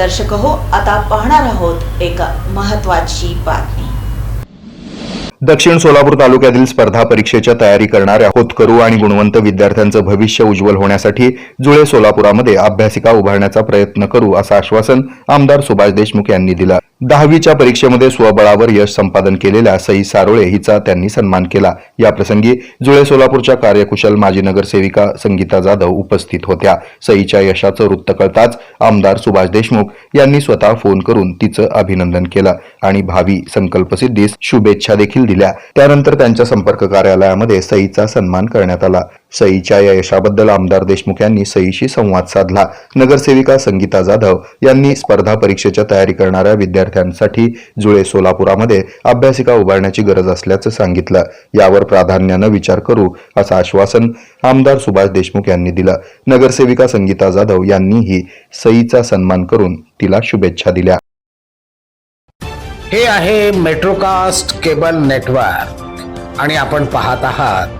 दर्शक हो आता पाहणार आहोत एक महत्वाची बातमी. दक्षिण सोलापूर तालुक्यातील स्पर्धा परीक्षेच्या तयारी करणाऱ्या होतकरू आणि गुणवंत विद्यार्थ्यांचं भविष्य उज्ज्वल होण्यासाठी जुळे सोलापुरामध्ये अभ्यासिका उभारण्याचा प्रयत्न करू असं आश्वासन आमदार सुभाष देशमुख यांनी दिलं. दहावीच्या परीक्षेमध्ये स्वबळावर यश संपादन केलेल्या सई सारोळे हिचा त्यांनी सन्मान केला. याप्रसंगी जुळे सोलापूरच्या कार्यकुशल माजी नगरसेविका संगीता जाधव उपस्थित होत्या. सईच्या यशाचं वृत्त कळताच आमदार सुभाष देशमुख यांनी स्वतः फोन करून तिचं अभिनंदन केलं आणि भावी संकल्पसिद्धीस शुभेच्छा देखील दिल्या. त्यानंतर त्यांच्या संपर्क कार्यालयामध्ये सईचा सन्मान करण्यात आला. सईच्या या यशाबद्दल आमदार देशमुख यांनी सईशी संवाद साधला. नगरसेविका संगीता जाधव यांनी स्पर्धा परीक्षेच्या तयारी करणाऱ्या विद्यार्थ्यांसाठी जुळे सोलापुरामध्ये अभ्यासिका उभारण्याची गरज असल्याचं सांगितलं. यावर प्राधान्यानं विचार करू असं आश्वासन आमदार सुभाष देशमुख यांनी दिलं. नगरसेविका संगीता जाधव यांनीही सईचा सन्मान करून तिला शुभेच्छा दिल्या. हे आहे मेट्रोकास्ट केबल नेटवर्क आणि आपण पाहत आहात